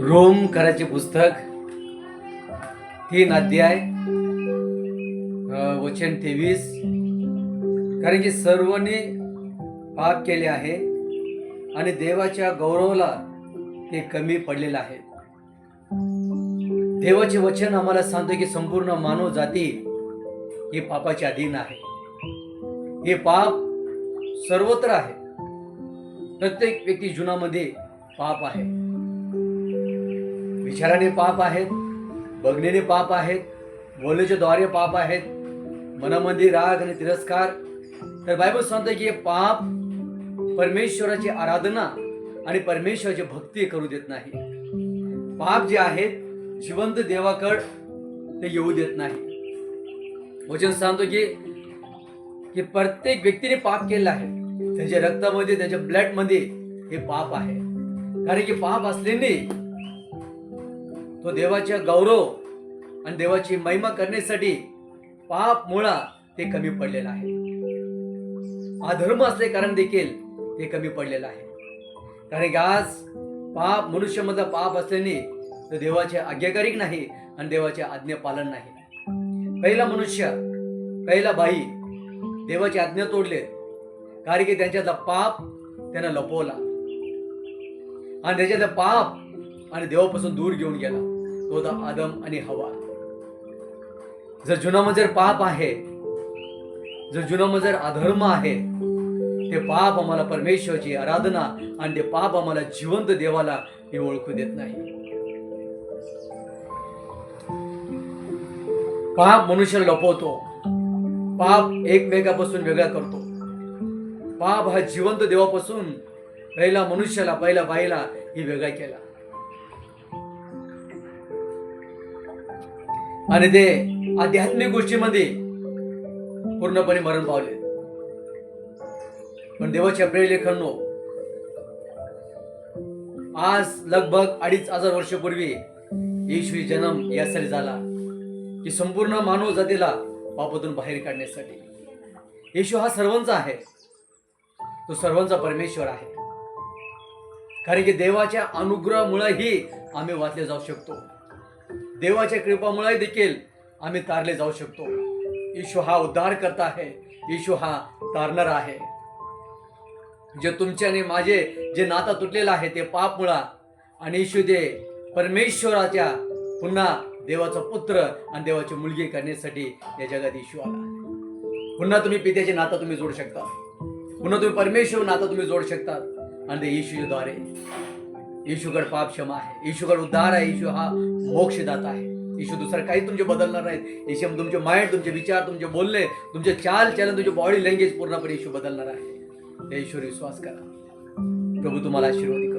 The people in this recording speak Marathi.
रोम करायचे पुस्तक तीन अध्याय वचन तेवीस. कारण की सर्वने पाप केले आहे आणि देवाच्या गौरवाला ते कमी पडलेलं आहे. देवाचे वचन आम्हाला सांगतो की संपूर्ण मानव जाती ही पापाच्या अधीन आहे. हे पाप सर्वत्र आहे. प्रत्येक व्यक्ती जीवनामध्ये पाप आहे. विचाराने पाप आहेत बघण्याने पाप आहेत बोलण्याच्या द्वारे पाप आहेत मनामध्ये राग आणि तिरस्कार. तर बायबल सांगतं की हे पाप परमेश्वराची आराधना आणि परमेश्वराची भक्ती करू देत नाही. पाप जे आहेत जिवंत देवाकड ते येऊ देत नाही. वचन सांगतो की की प्रत्येक व्यक्तीने पाप केलं आहे. त्याच्या रक्तामध्ये त्याच्या ब्लडमध्ये हे पाप आहे. कारण की पाप असल्याने तो देवाच्या गौरव आणि देवाची महिमा करण्यासाठी पाप मुळा ते कमी पडलेलं आहे. अधर्म असले कारण देखील ते कमी पडलेलं आहे. कारण की आज पाप मनुष्यामधला पाप असल्याने तो देवाचे आज्ञाकारिक नाही आणि देवाचे आज्ञा पालन नाही. पहिला मनुष्य पहिला बाई देवाची आज्ञा तोडले. कारण की त्यांच्यातला पाप त्यांना लपवला. आणि त्याच्यातला पाप आणि देवापासून दूर घेऊन गेला. तो द आदम आणि हवा. जर जुनामध्ये जर पाप आहे जर जुनामध्ये जर अधर्म आहे ते पाप आम्हाला परमेश्वराची आराधना आणि ते पाप आम्हाला जिवंत देवाला हे ओळखू देत नाही. पाप मनुष्य लपवतो. पाप एकमेकापासून वेगळा करतो. पाप हा जिवंत देवापासून पहिला मनुष्याला पहिला बाईला ही वेगळा केला. आणि ते आध्यात्मिक गोष्टीमध्ये पूर्णपणे मरण पावले. पण देवाच्या प्रेलेखनो आज लगभग अडीच हजार वर्षपूर्वी येशू जन्म यासाठी झाला की संपूर्ण मानव जातीला पापातून बाहेर काढण्यासाठी. येशू हा सर्वांचा आहे. तो सर्वांचा परमेश्वर आहे. कारण की देवाच्या अनुग्रहामुळेही आम्ही वाचले जाऊ शकतो. देवाच्या कृपामुळे देखील आम्ही तारले जाऊ शकतो. येशू हा उद्धार करता आहे. येशू हा तारणार आहे. जे तुमचे आणि माझे जे नाता तुटलेलं आहे ते पाप मुळा आणि येशू दे परमेश्वराच्या पुन्हा देवाचा पुत्र आणि देवाची मुलगी करण्यासाठी या जगात येशू आला पुन्हा तुम्ही पित्याचे नातं तुम्ही जोडू शकता. पुन्हा तुम्ही परमेश्वर नातं तुम्ही जोडू शकता. आणि ते येशूच्या द्वारे. येशूकड पाप क्षमा आहे. येशूकड उद्धार आहे. येशू हा मोक्षदाता आहे. येशू दुसरं काही तुमचे बदलणार नाहीत. येशू तुमचे माइंड तुमचे विचार तुमचे बोलणे तुमचे चाल चलन तुमचे बॉडी लँग्वेज पूर्णपणे येशू बदलणार आहे. ईश्वर विश्वास करा. प्रभू तुम्हाला आशीर्वादी